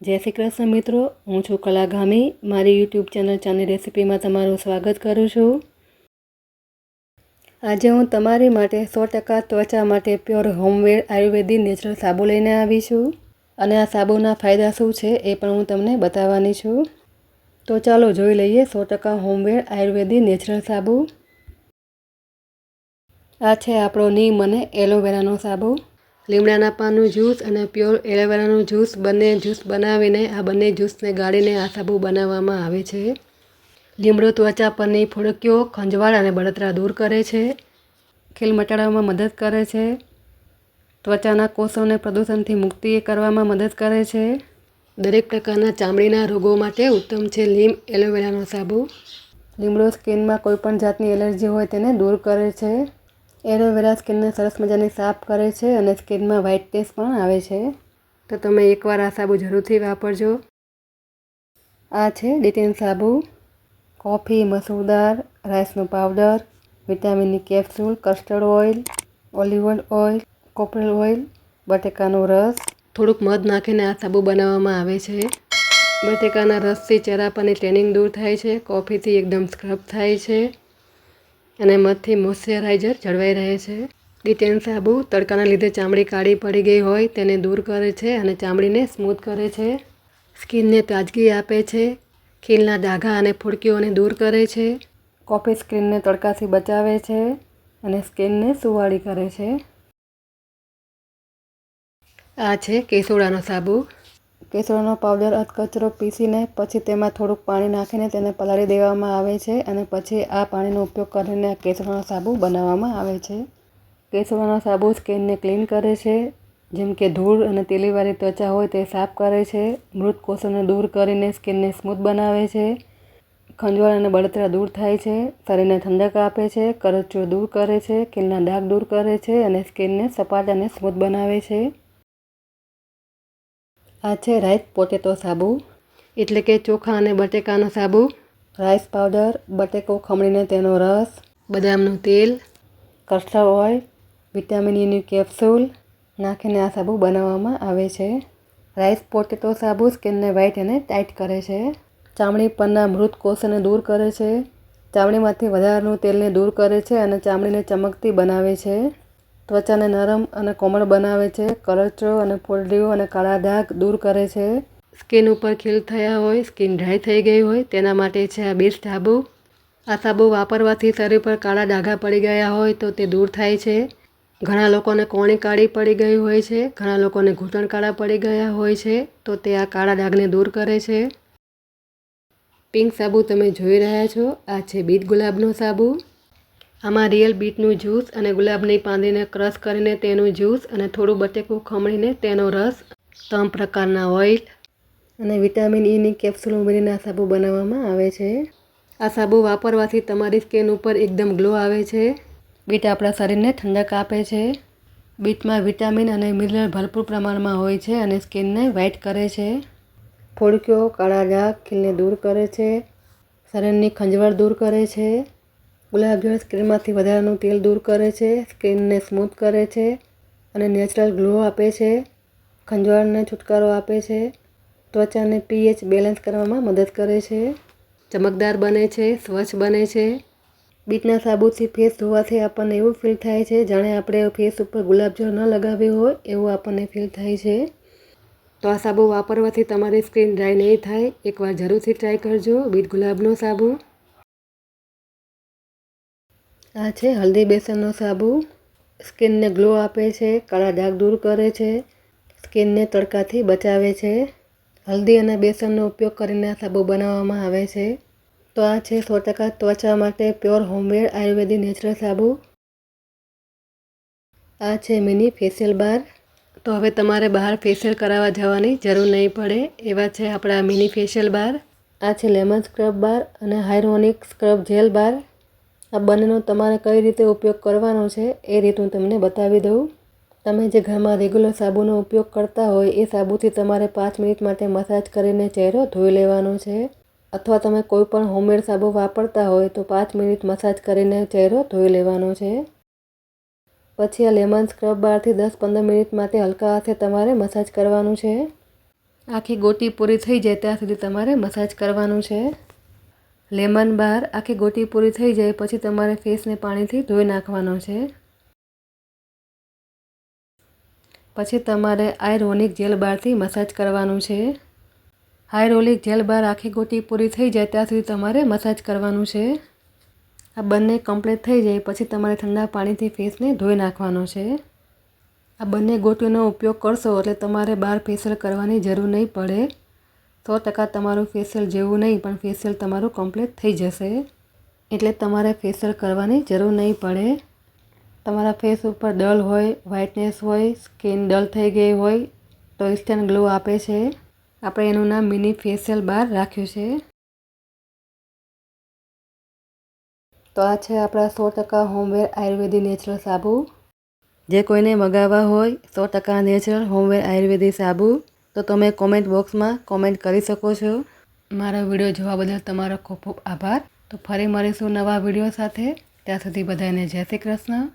જય શ્રી કૃષ્ણ મિત્રો, હું છું કલા ગામી મારી યુટ્યુબ ચેનલ ચાની રેસિપીમાં તમારું સ્વાગત કરું છું. આજે હું તમારી માટે સો ટકા ત્વચા માટે પ્યોર હોમવેર આયુર્વેદિક નેચરલ સાબુ લઈને આવી છું. અને આ સાબુના ફાયદા શું છે એ પણ હું તમને બતાવવાની છું. તો ચાલો જોઈ લઈએ સો ટકા હોમવેર આયુર્વેદિક નેચરલ સાબુ. આ છે આપણો નીમ અને એલોવેરાનો સાબુ. લીમડાના પાનનું જ્યુસ અને પ્યોર એલોવેરાનું જ્યુસ બંને જ્યુસ બનાવીને આ બંને જ્યુસને ગાળીને આ સાબુ બનાવવામાં આવે છે. લીમડો ત્વચા પરની ફોડકીઓ ખંજવાળ અને બળતરા દૂર કરે છે. ખીલ મટાડવામાં મદદ કરે છે. ત્વચાના કોષોને પ્રદૂષણથી મુક્તિ કરવામાં મદદ કરે છે. દરેક પ્રકારના ચામડીના રોગો માટે ઉત્તમ છે લીમ એલોવેરાનો સાબુ. લીમડો સ્કિનમાં કોઈપણ જાતની એલર્જી હોય તેને દૂર કરે છે. એલોવેરા સ્કિનને સરસ મજાની સાફ કરે છે અને સ્કિનમાં ટેસ્ટ પણ આવે છે. તો તમે એકવાર આ સાબુ જરૂરથી વાપરજો. આ છે ડિટેન સાબુ. કોફી મસૂરદાર રાઈસનો powder વિટામિનની capsule, castor oil, olive oil કોપરેલ oil, બટેકાનો રસ. થોડુંક મધ નાખીને આ સાબુ બનાવવામાં આવે છે. બટેકાના રસથી ચહેરા પરની ટ્રેનિંગ દૂર થાય છે. કોફીથી એકદમ સ્ક્રબ થાય છે. અને મધથી મોઇશ્ચરાઇઝર જળવાઈ રહે છે. ડિટેન સાબુ તડકાના લીધે ચામડી કાળી પડી ગઈ હોય તેને દૂર કરે છે અને ચામડીને સ્મૂથ કરે છે. સ્કિનને તાજગી આપે છે. ખીલના ડાઘા અને ફૂડકીઓને દૂર કરે છે. કોફી સ્કિનને તડકાથી બચાવે છે અને સ્કિનને સુવાળી કરે છે. આ છે કેસોડાનો સાબુ. કેસોડાનો પાવડર અધકચરો પીસીને પછી તેમાં થોડુંક પાણી નાખીને તેને પલાળી દેવામાં આવે છે અને પછી આ પાણીનો ઉપયોગ કરીને આ કેસોડાનો સાબુ બનાવવામાં આવે છે. કેસરનો સાબુ સ્કિનને ક્લીન કરે છે. જેમ કે ધૂળ અને તેલીવાળી ત્વચા હોય તે સાફ કરે છે. મૃત કોષોને દૂર કરીને સ્કિનને સ્મૂથ બનાવે છે. ખંજવાળ અને બળતરા દૂર થાય છે. શરીરને ઠંડક આપે છે. કરચો દૂર કરે છે. કિલના ડાઘ દૂર કરે છે અને સ્કિનને સપાટ અને સ્મૂથ બનાવે છે. આ છે રાઈસ પોટેટો સાબુ, એટલે કે ચોખા અને બટેકાનો સાબુ રાઈસ પાવડર બટેકો ખમણીને તેનો રસ, બદામનું તેલ કસ્ટર્ડ ઓઇલ વિટામિન એનું કેપ્સ્યુલ નાખીને આ સાબુ બનાવવામાં આવે છે. રાઈસ પોટેટો સાબુ સ્કિનને વ્હાઇટ અને ટાઈટ કરે છે. ચામડી પરના મૃત કોષને દૂર કરે છે. ચામડીમાંથી વધારાનું તેલને દૂર કરે છે અને ચામડીને ચમકતી બનાવે છે. ત્વચાને નરમ અને કોમળ બનાવે છે. કરચો અને ફોલ્ડીઓ અને કાળા ડાઘ દૂર કરે છે. સ્કિન ઉપર ખીલ થયા હોય, સ્કિન ડ્રાય થઈ ગઈ હોય, તેના માટે છે આ બેસ્ટ સાબુ. આ સાબુ વાપરવાથી શરીર પર કાળા ડાઘા પડી ગયા હોય તો તે દૂર થાય છે. ઘણા લોકોને કોણી કાળી પડી ગઈ હોય છે, ઘણા લોકોને ઘૂંટણ કાળા પડી ગયા હોય છે, તો તે આ કાળા ડાઘને દૂર કરે છે. પિંક સાબુ તમે જોઈ રહ્યા છો. આ છે બીટ ગુલાબનો સાબુ. આમાં રિયલ બીટનું જ્યુસ અને ગુલાબની પાંદડીને ક્રશ કરીને તેનું જ્યુસ અને થોડું બટેકું ખમણીને તેનો રસ, ત્રણ પ્રકારના ઓઇલ અને વિટામિન ઈની કેપ્સ્યુલ ઉમેરીને આ સાબુ બનાવવામાં આવે છે. આ સાબુ વાપરવાથી તમારી સ્કિન ઉપર એકદમ ગ્લો આવે છે. બીટ આપણા શરીરને ઠંડક આપે છે. બીટમાં વિટામિન અને મિનરલ ભરપૂર પ્રમાણમાં હોય છે અને સ્કિનને વ્હાઇટ કરે છે. ફોડકીઓ કાળા ડાઘ ખીલને દૂર કરે છે. શરીરની ખંજવાળ દૂર કરે છે. ગુલાબ જળ સ્કિનમાંથી વધારાનું તેલ દૂર કરે છે, સ્કિનને સ્મૂથ કરે છે અને નેચરલ ગ્લો આપે છે, ખંજવાળને છુટકારો આપે છે, ત્વચાને પીએચ બેલેન્સ કરવામાં મદદ કરે છે, ચમકદાર બને છે, સ્વચ્છ બને છે. બીટના સાબુથી ફેસ ધોવાથી આપણને એવું ફીલ થાય છે, જાણે આપણે ફેસ ઉપર ગુલાબજળ ન લગાવ્યો હોય, એવું આપણને ફીલ થાય છે. તો આ સાબુ વાપરવાથી તમારી સ્કિન ડ્રાય નહીં થાય, એકવાર જરૂરથી ટ્રાય કરજો. બીટ ગુલાબનો સાબુ. આ છે હલ્દી બેસનનો સાબુ. સ્કિનને ગ્લો આપે છે, કાળા ડાઘ દૂર કરે છે, સ્કિનને તડકાથી બચાવે છે. હલ્દી અને બેસનનો ઉપયોગ કરીને સાબુ બનાવવામાં આવે છે. તો આ છે સો ટકા ત્વચા માટે પ્યોર હોમમેડ આયુર્વેદિક નેચરલ સાબુ. આ છે મિની ફેશિયલ બાર. તો હવે તમારે બહાર ફેશિયલ કરાવવા જવાની જરૂર નહીં પડે. એવા છે આપણા મિની ફેશિયલ બાર. આ છે લેમન સ્ક્રબ બાર અને હાઇરોનિક સ્ક્રબ જેલ બાર. આ બંનેનો તમારે કઈ રીતે ઉપયોગ કરવાનો છે એ રીત હું તમને બતાવી દઉં. તમે જે ઘરમાં રેગ્યુલર સાબુનો ઉપયોગ કરતા હોય એ સાબુથી તમારે પાંચ મિનિટ માટે મસાજ કરીને ચહેરો ધોઈ લેવાનો છે. અથવા તમે કોઈ પણ હોમમેડ સાબુ વાપરતા હોય તો પાંચ મિનિટ મસાજ કરીને ચહેરો ધોઈ લેવાનો છે. પછી આ લેમન સ્ક્રબ બારથી દસ પંદર મિનિટ માટે હલકા હાથે તમારે મસાજ કરવાનું છે. આખી ગોટી પૂરી થઈ જાય ત્યાં સુધી તમારે મસાજ કરવાનું છે. લેમન બાર આખી ગોટી પૂરી થઈ જાય પછી તમારે ફેસને પાણીથી ધોઈ નાખવાનો છે. પછી તમારે આયરોનિક જેલ બારથી મસાજ કરવાનું છે. હાયરોલિક જેલ બાર આખી ગોટી પૂરી થઈ જાય ત્યાં સુધી તમારે મસાજ કરવાનું છે. આ બંને કમ્પ્લીટ થઈ જાય પછી તમારે ઠંડા પાણીથી ફેસને ધોઈ નાખવાનો છે. આ બંને ગોટીનો ઉપયોગ કરશો એટલે તમારે બાર ફેસર કરવાની જરૂર નહીં પડે. સો ટકા તમારું ફેશિયલ જેવું નહીં, પણ ફેશિયલ તમારું કમ્પ્લીટ થઈ જશે. એટલે તમારે ફેશિયલ કરવાની જરૂર નહીં પડે. તમારા ફેસ ઉપર ડલ હોય વ્હાઇટનેસ હોય સ્કિન ડલ થઈ ગઈ હોય, તો ઇન્સ્ટન્ટ ગ્લો આપે છે. આપણે એનું નામ મિની ફેશિયલ બાર રાખ્યું છે. તો આ છે આપણા સો ટકા હોમવેર આયુર્વેદિક નેચરલ સાબુ. જે કોઈને મગાવવા હોય, સો ટકા નેચરલ હોમવેર આયુર્વેદિક સાબુ. તો તમે કોમેન્ટ બોક્સમાં કોમેન્ટ કરી શકો છો. મારો વીડિયો જોવા બદલ તમારો ખૂબ ખૂબ આભાર. તો ફરી મળીશું નવા વીડિયો સાથે. ત્યાં સુધી બધાને જય શ્રી કૃષ્ણ.